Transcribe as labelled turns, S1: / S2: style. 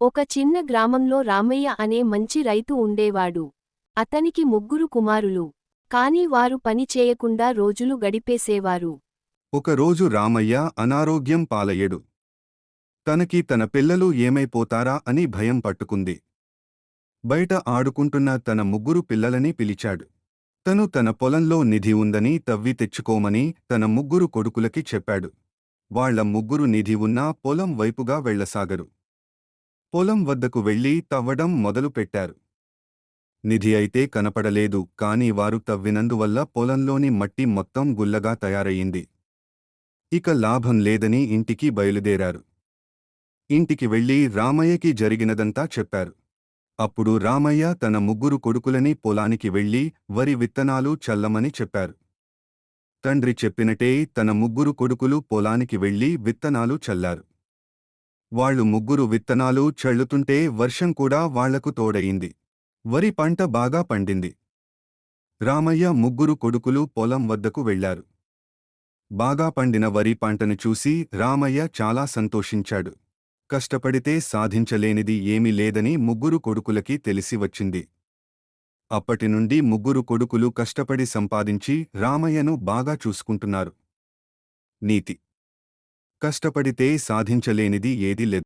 S1: ఒక చిన్న గ్రామంలో రామయ్య అనే మంచి రైతు ఉండేవాడు. అతనికి ముగ్గురు కుమారులు. కాని వారు పని చేయకుండా రోజులు గడిపేసేవారు.
S2: ఒకరోజు రామయ్య అనారోగ్యం పాలయ్యడు. తనకి తన పిల్లలు ఏమైపోతారా అని భయం పట్టుకుంది. బయట ఆడుకుంటున్న తన ముగ్గురు పిల్లలని పిలిచాడు. తను తన పొలంలో నిధి ఉందని తవ్వి తెచ్చుకోమని తన ముగ్గురు కొడుకులకి చెప్పాడు. వాళ్ళ ముగ్గురు నిధి ఉన్నా పొలం వైపుగా వెళ్ళసాగరు. పొలం వద్దకు వెళ్ళి తవ్వడం మొదలుపెట్టారు నిధి అయితే కనపడలేదు కాని వారు తవ్వినందువల్ల పొలంలోని మట్టి మొత్తం గుల్లగా తయారయింది ఇక లాభం లేదని ఇంటికి బయలుదేరారు. ఇంటికి వెళ్ళి రామయ్యకి జరిగినదంతా చెప్పారు. అప్పుడు రామయ్య తన ముగ్గురు కొడుకులని పొలానికి వెళ్ళి వరి విత్తనాలు చల్లమని చెప్పారు. తండ్రి చెప్పినట్టే తన ముగ్గురు కొడుకులు పొలానికి వెళ్ళి విత్తనాలు చల్లారు. వాళ్ళు ముగ్గురు విత్తనాలు చల్లుతుంటే వర్షం కూడా వాళ్ళకు తోడయింది. వరి పంట బాగా పండింది. రామయ్య ముగ్గురు కొడుకులు పొలం వద్దకు వెళ్ళారు. బాగా పండిన వరి పంటను చూసి రామయ్య చాలా సంతోషించాడు. కష్టపడితే సాధించలేనిది ఏమీ లేదని ముగ్గురు కొడుకులకి తెలిసి వచ్చింది. అప్పటినుండి ముగ్గురు కొడుకులు కష్టపడి సంపాదించి రామయ్యను బాగా చూసుకుంటున్నారు. నీతి కష్టపడితే సాధించలేనిది ఏదీ లేదు.